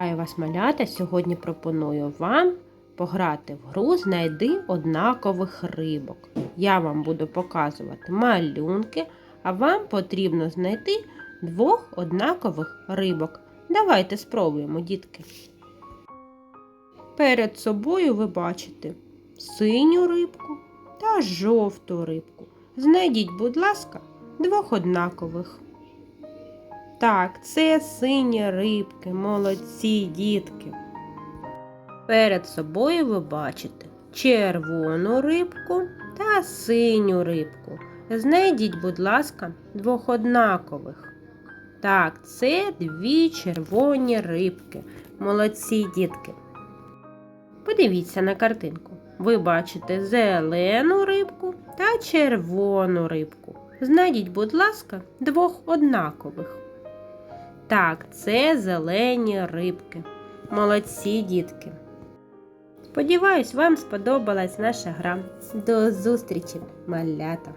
Вітаю вас, малята! Сьогодні пропоную вам пограти в гру Знайди однакових рибок. Я вам буду показувати малюнки, а вам потрібно знайти двох однакових рибок. Давайте спробуємо, дітки. Перед собою ви бачите синю рибку та жовту рибку. Знайдіть, будь ласка, двох однакових. Так, це сині рибки, молодці дітки. Перед собою ви бачите червону рибку та синю рибку. Знайдіть, будь ласка, двох однакових. Так, це дві червоні рибки. Молодці дітки. Подивіться на картинку. Ви бачите зелену рибку та червону рибку. Знайдіть, будь ласка, двох однакових. Так, це зелені рибки. Молодці дітки. Сподіваюсь, вам сподобалась наша гра. До зустрічі, малята!